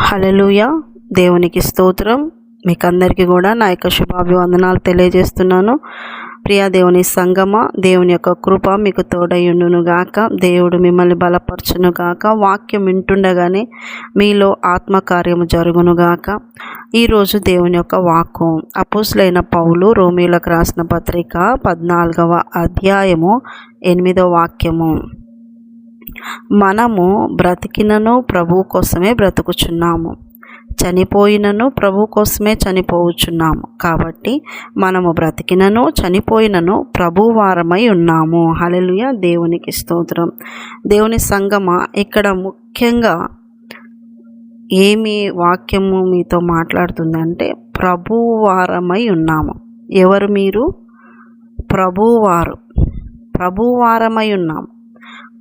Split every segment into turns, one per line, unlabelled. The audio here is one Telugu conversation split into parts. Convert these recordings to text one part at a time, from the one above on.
హలలుయ దేవునికి స్తోత్రం. మీకు అందరికీ కూడా నా యొక్క శుభాభివందనాలు తెలియజేస్తున్నాను. ప్రియా దేవుని సంగమ దేవుని యొక్క కృప మీకు తోడయుండును గాక. దేవుడు మిమ్మల్ని బలపరచును గాక. వాక్యం వింటుండగానే మీలో ఆత్మకార్యము జరుగును గాక. ఈరోజు దేవుని యొక్క వాక్కు అపోసులైన పౌలు రోమిలకు రాసిన పత్రిక పద్నాలుగవ అధ్యాయము ఎనిమిదవ వాక్యము. మనము బ్రతికినను ప్రభు కోసమే బ్రతుకుచున్నాము. చనిపోయినను ప్రభు కోసమే చనిపోవచ్చున్నాము కాబట్టి మనము బ్రతికినను చనిపోయినను ప్రభు వారమై ఉన్నాము. హలలుయ దేవునికి స్తోత్రం. దేవుని సంగమ ఇక్కడ ముఖ్యంగా ఏమి వాక్యము మీతో మాట్లాడుతుందంటే ప్రభువారమై ఉన్నాము. ఎవరు మీరు? ప్రభువారు ప్రభువారమై ఉన్నాము.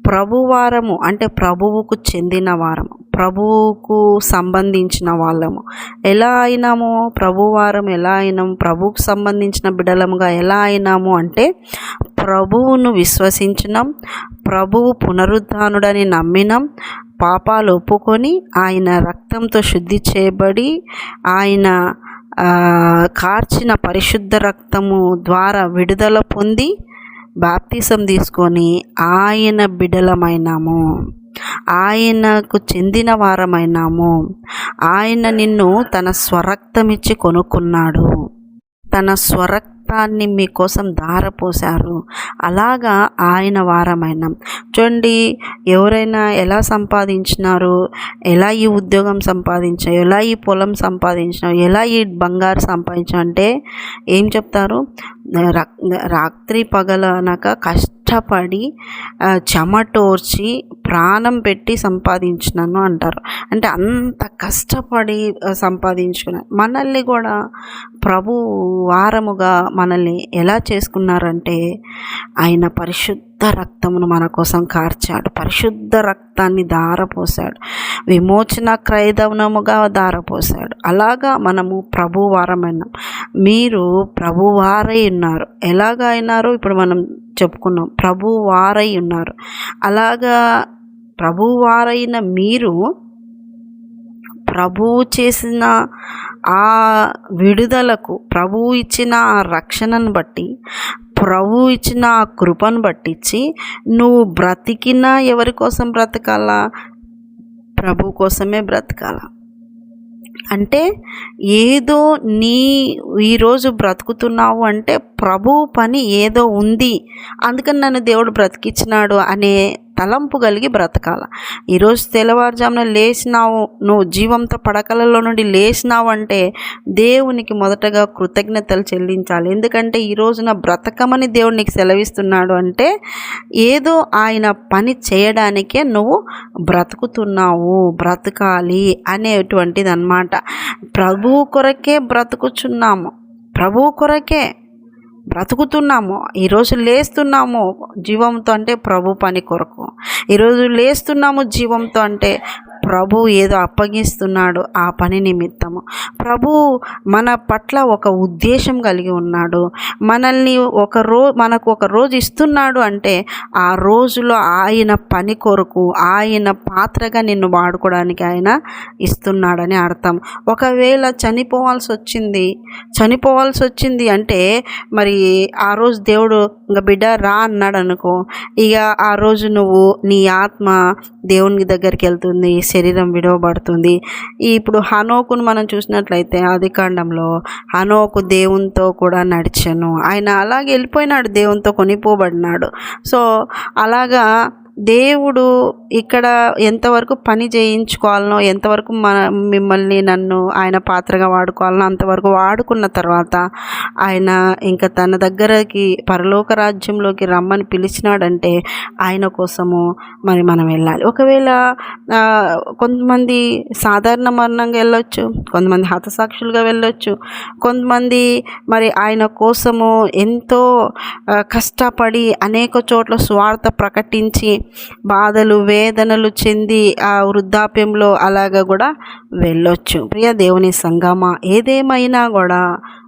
ప్రభువారము అంటే ప్రభువుకు చెందిన వారము ప్రభువుకు సంబంధించిన వాళ్ళము. ఎలా అయినాము? ప్రభువారం ఎలా అయినాము? ప్రభువుకు సంబంధించిన బిడలముగా ఎలా అయినాము అంటే ప్రభువును విశ్వసించినాం ప్రభువు పునరుద్ధానుడని నమ్మినాం పాపాలు ఒప్పుకొని ఆయన రక్తంతో శుద్ధి చేయబడి ఆయన కార్చిన పరిశుద్ధ రక్తము ద్వారా విడుదల పొంది బాప్తిసం తీసుకొని ఆయన బిడలమైనాము ఆయనకు చెందిన వారమైనాము. ఆయన నిన్ను తన స్వరక్తమిచ్చి కొనుక్కున్నాడు. తన స్వరక్తాన్ని మీకోసం ధారపోశారు. అలాగా ఆయన వారమైన. చూడండి ఎవరైనా ఎలా సంపాదించినారు? ఎలా ఈ ఉద్యోగం సంపాదించావు ఎలా ఈ పొలం సంపాదించినావు ఎలా ఈ బంగారు సంపాదించావు అంటే ఏం చెప్తారు? రాత్రి పగలనక కష్టపడి చెమటోర్చి ప్రాణం పెట్టి సంపాదించినాను అంటారు. అంటే అంత కష్టపడి సంపాదించుకున్నాను మనల్ని కూడా ప్రభు వారముగా మనల్ని ఎలా చేసుకున్నారంటే ఆయన పరిశుద్ధ రక్తమును మన కోసం కార్చాడు. పరిశుద్ధ రక్తాన్ని దారపోసాడు విమోచన క్రైదవనముగా దారపోసాడు అలాగా మనము ప్రభువారమైన. మీరు ప్రభువారై ఉన్నారు. ఎలాగ అయినారో ఇప్పుడు మనం చెప్పుకున్నాం. ప్రభువారై ఉన్నారు. అలాగా ప్రభువారైన మీరు ప్రభువు చేసిన ఆ విడుదలకు ప్రభువు ఇచ్చిన ఆ రక్షణను బట్టి ప్రభు ఇచ్చిన ఆ కృపను బట్టించి నువ్వు బ్రతికినా ఎవరి కోసం బ్రతకాలా? ప్రభు కోసమే బ్రతకాల? అంటే ఏదో నీ ఈరోజు బ్రతుకుతున్నావు అంటే ప్రభు పని ఏదో ఉంది. అందుకని నన్ను దేవుడు బ్రతికిచ్చినాడు అనే తలంపు కలిగి బ్రతకాల. ఈరోజు తెల్లవారుజామున లేచినావు నువ్వు జీవంతో పడకలలో నుండి లేచినావు అంటే దేవునికి మొదటగా కృతజ్ఞతలు చెల్లించాలి. ఎందుకంటే ఈ రోజున బ్రతకమని దేవుడు నీకు సెలవిస్తున్నాడు అంటే ఏదో ఆయన పని చేయడానికే నువ్వు బ్రతుకుతున్నావు బ్రతకాలి అనేటువంటిది అనమాట ప్రభు కొరకే బ్రతుకుచున్నాము. ప్రభు కొరకే బ్రతుకుతున్నాము ఈరోజు లేస్తున్నాము జీవంతో అంటే ప్రభు పని కొరకు. ఈరోజు లేస్తున్నాము జీవంతో అంటే ప్రభు ఏదో అప్పగిస్తున్నాడు ఆ పని నిమిత్తము. ప్రభు మన పట్ల ఒక ఉద్దేశం కలిగి ఉన్నాడు. మనల్ని ఒక రో మనకు ఒక రోజు ఇస్తున్నాడు అంటే ఆ రోజులో ఆయన పని కొరకు ఆయన పాత్రగా నిన్ను వాడుకోవడానికి ఆయన ఇస్తున్నాడని అర్థం. ఒకవేళ చనిపోవాల్సి వచ్చింది చనిపోవాల్సి వచ్చింది అంటే మరి ఆ రోజు దేవుడు ఇంకా బిడ్డ రా అన్నాడు అనుకో ఇక ఆ రోజు నువ్వు నీ ఆత్మ దేవుని దగ్గరికి వెళ్తుంది శరీరం విడవబడుతుంది. ఇప్పుడు హనోకును మనం చూసినట్లయితే ఆది కాండంలో హనోకు దేవునితో కూడా నడిచాను. ఆయన అలాగే వెళ్ళిపోయినాడు దేవునితో కొనిపోబడినాడు. సో అలాగా దేవుడు ఇక్కడ ఎంతవరకు పని చేయించుకోవాలనో ఎంతవరకు మన మిమ్మల్ని నన్ను ఆయన పాత్రగా వాడుకోవాలనో అంతవరకు వాడుకున్న తర్వాత ఆయన ఇంకా తన దగ్గరకి పరలోక రాజ్యంలోకి రమ్మని పిలిచినాడంటే ఆయన కోసము మరి మనం వెళ్ళాలి. ఒకవేళ కొంతమంది సాధారణ మరణంగా వెళ్ళొచ్చు కొంతమంది హతసాక్షులుగా వెళ్ళొచ్చు కొంతమంది మరి ఆయన కోసము ఎంతో కష్టపడి అనేక చోట్ల స్వార్థ ప్రకటించి బాధలు వేదనలు చెంది ఆ వృద్ధాప్యంలో అలాగా కూడా వెళ్ళొచ్చు. ప్రియ దేవుని సంగమ ఏదేమైనా కూడా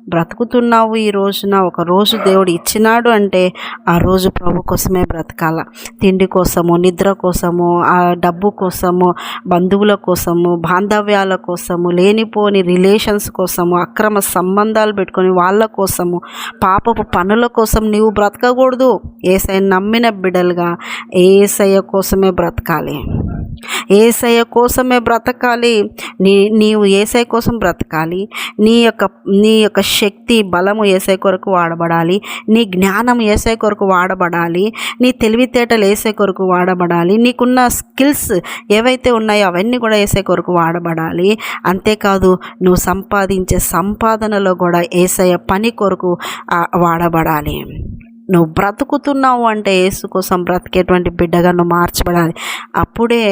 బ్రతుకుతున్నావు ఈ రోజున. ఒక రోజు దేవుడు ఇచ్చినాడు అంటే ఆ రోజు ప్రభు కోసమే బ్రతకాల. తిండి కోసము నిద్ర కోసము ఆ డబ్బు కోసము బంధువుల కోసము బాంధవ్యాల కోసము లేనిపోని రిలేషన్స్ కోసము అక్రమ సంబంధాలు పెట్టుకొని వాళ్ళ కోసము పాపపు పనుల కోసం నీవు బ్రతకకూడదు. ఏసై నమ్మిన బిడ్డలుగా ఏసయ్య కోసమే బ్రతకాలి. ఏసయ కోసమే బ్రతకాలి. నీ నీవు ఏసై కోసం బ్రతకాలి. నీ యొక్క నీ యొక్క శక్తి బలము ఏసై కొరకు వాడబడాలి. నీ జ్ఞానం ఏసై కొరకు వాడబడాలి. నీ తెలివితేటలు ఏసై కొరకు వాడబడాలి. నీకున్న స్కిల్స్ ఏవైతే ఉన్నాయో అవన్నీ కూడా ఏసై కొరకు వాడబడాలి. అంతేకాదు నువ్వు సంపాదించే సంపాదనలో కూడా ఏసయ్య పని కొరకు వాడబడాలి. నువ్వు బ్రతుకుతున్నావు అంటే యేసు కోసం బ్రతికేటువంటి బిడ్డగా నువ్వు మార్చబడాలి. అప్పుడే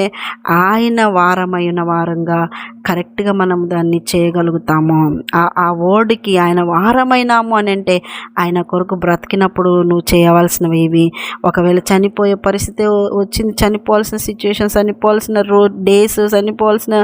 ఆయన వారమైన వారంగా కరెక్ట్గా మనం దాన్ని చేయగలుగుతాము. ఆ వర్డ్కి ఆయన వారమైనాము అని అంటే ఆయన కొరకు బ్రతికినప్పుడు నువ్వు చేయవలసినవి ఇవి. ఒకవేళ చనిపోయే పరిస్థితి వచ్చింది చనిపోవాల్సిన సిచ్యువేషన్ చనిపోవాల్సిన రో డేస్ చనిపోవాల్సిన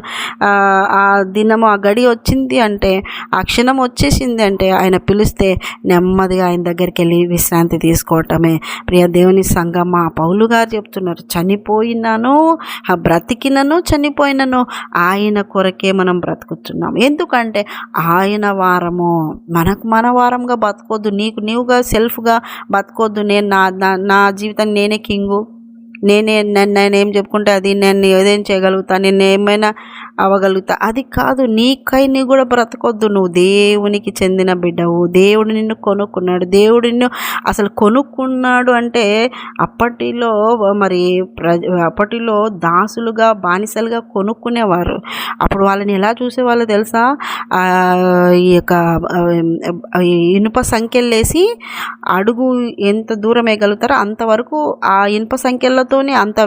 ఆ, ఆ దినము ఆ గడి వచ్చింది అంటే ఆ క్షణం వచ్చేసింది అంటే ఆయన పిలిస్తే నెమ్మదిగా ఆయన దగ్గరికి వెళ్ళి విశ్రాంతి తీసుకోవటమే. ప్రియ దేవుని సంగమా పౌలు గారు చెప్తున్నారు చనిపోయినను ఆ బ్రతికినను చనిపోయినను ఆయన కొరకే మనం బ్రతుకుతున్నాం. ఎందుకంటే ఆయన వారము మనకు మన వారంగా బతకొద్దు నీకు నీవుగా సెల్ఫ్గా బతకొద్దు నేను నా నా- నా జీవితం నేనే కింగు. నేనే నన్ను నేను ఏం చెప్పుకుంటే అది నేను ఏదేం చేయగలుగుతా నేను ఏమైనా అవ్వగలుగుతా. అది కాదు నీకై నీ కూడా బ్రతకొద్దు. నువ్వు దేవునికి చెందిన బిడ్డవు. దేవుడు నిన్ను కొనుక్కున్నాడు. దేవుడు నిన్ను అసలు కొనుక్కున్నాడు అంటే అప్పటిలో మరి ప్రజ అప్పటిలో దాసులుగా బానిసలుగా కొనుక్కునేవారు. అప్పుడు వాళ్ళని ఎలా చూసేవాళ్ళు తెలుసా? ఈ యొక్క ఇనుప సంఖ్యలు వేసి అడుగు ఎంత దూరం వేయగలుగుతారో అంతవరకు ఆ ఇనుప సంఖ్యలతోనే అంత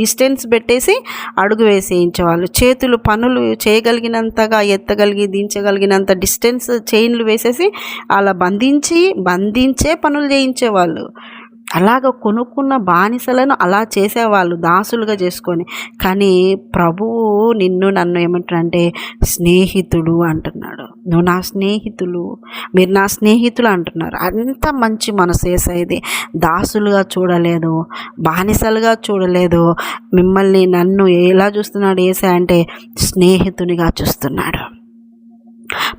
డిస్టెన్స్ పెట్టేసి అడుగు వేసేయించేవాళ్ళు చేతులు పనులు చేయగలిగినంతగా ఎత్తగలిగి దించగలిగినంత డిస్టెన్స్ చైన్లు వేసేసి అలా బంధించి బంధించే పనులు చేయించేవాళ్ళు అలాగ కొనుక్కున్న బానిసలను అలా చేసేవాళ్ళు దాసులుగా చేసుకొని. కానీ ప్రభువు నిన్ను నన్ను ఏమంటారంటే స్నేహితుడు అంటున్నాడు. నువ్వు నా స్నేహితులు మీరు నా స్నేహితులు అంటున్నారు. అంత మంచి మనసు ఏసైది. దాసులుగా చూడలేదు బానిసలుగా చూడలేదు. మిమ్మల్ని నన్ను ఎలా చూస్తున్నాడు ఏసై అంటే స్నేహితునిగా చూస్తున్నాడు.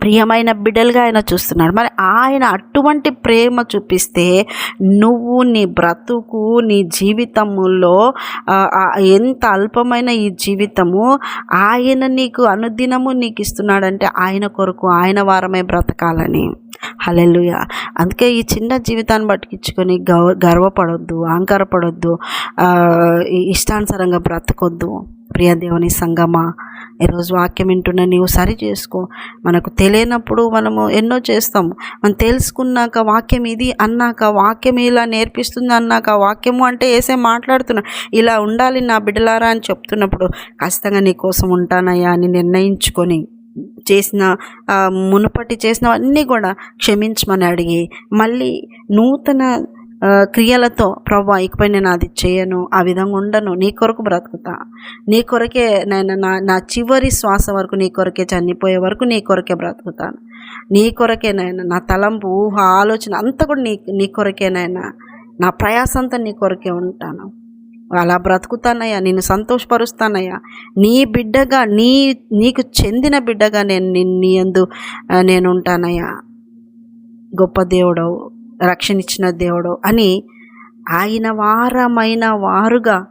ప్రియమైన బిడ్డలుగా ఆయన చూస్తున్నాడు. మరి ఆయన అటువంటి ప్రేమ చూపిస్తే నువ్వు నీ బ్రతుకు నీ జీవితములో ఎంత అల్పమైన ఈ జీవితము ఆయన నీకు అనుదినము నీకు ఇస్తున్నాడంటే ఆయన కొరకు ఆయన వారమే బ్రతకాలని. హలెలుయ అందుకే ఈ చిన్న జీవితాన్ని పట్టుకించుకొని గౌ గర్వపడొద్దు అహంకారపడొద్దు ఇష్టానుసారంగా బ్రతకొద్దు. ప్రియ దేవుని సంగమా. ఈరోజు వాక్యం వింటున్న నీవు సరి చేసుకో. మనకు తెలియనప్పుడు మనము ఎన్నో చేస్తాం మనం తెలుసుకున్నాక వాక్యం ఇది అన్నాక వాక్యం ఇలా నేర్పిస్తుంది అన్నాక వాక్యము అంటే వేసే మాట్లాడుతున్నా. ఇలా ఉండాలి నా బిడ్డలారా అని చెప్తున్నప్పుడు ఖచ్చితంగా నీ కోసం ఉంటానయ్యా అని నిర్ణయించుకొని చేసిన మునుపటి చేసినవన్నీ కూడా క్షమించమని అడిగి మళ్ళీ నూతన క్రియలతో ప్రభా ఇకపై నేను అది చేయను ఆ విధంగా ఉండను నీ కొరకు బ్రతుకుతా. నీ కొరకే నేను నా నా చివరి శ్వాస వరకు నీ కొరకే చనిపోయే వరకు నీ కొరకే బ్రతుకుతాను. నీ కొరకే నాయన నా తలంపు ఊహ ఆలోచన అంతా కూడా నీ నీ కొరకే నా ప్రయాసంతా నీ కొరకే ఉంటాను. అలా బ్రతుకుతానయ్యా నేను సంతోషపరుస్తానయ్యా. నీ బిడ్డగా నీ నీకు చెందిన బిడ్డగా నేను నీ- నీ యందు నేను ఉంటానయ్యా. గొప్ప దేవుడవు. రక్షణ ఇచ్చిన దేవుడు అని ఆయన వారమైన వారుగా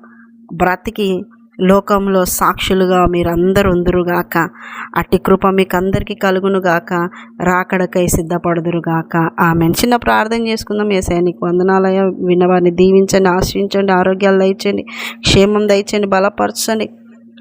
బ్రతికి లోకంలో సాక్షులుగా మీరందరూ ఉందరుగాక. అట్టి కృప మీకు అందరికీ కలుగునుగాక. రాకడకై సిద్ధపడుదురుగాక. ఆమె చిన్న ప్రార్థన చేసుకుందాం. ఏసయ్య నీకు వందనాలయ విన్నవారిని దీవించండి ఆశ్రయించండి ఆరోగ్యాలు దయచండి క్షేమం దయచండి బలపరచండి.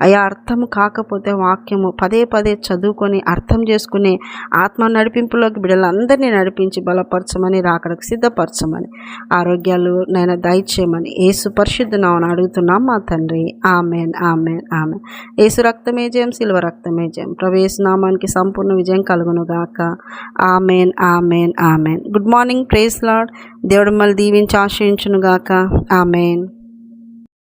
అయా అర్థం కాకపోతే వాక్యము పదే పదే చదువుకొని అర్థం చేసుకుని ఆత్మ నడిపింపులోకి బిడ్డలందరినీ నడిపించి బలపరచమని రాకడకు సిద్ధపరచమని ఆరోగ్యాలు నేను దయచేయమని ఏసు పరిశుద్ధ నామని అడుగుతున్నాం మా తండ్రి. Amen amen amen. ఏసు రక్తమే జయం సిల్వ రక్తమే జయం. ప్రవేశ నామానికి సంపూర్ణ విజయం కలుగును గాక. Amen amen amen. Good morning praise lord దేవుడు మళ్ళీ దీవించి ఆశ్రయించునుగాక ఆమెన్.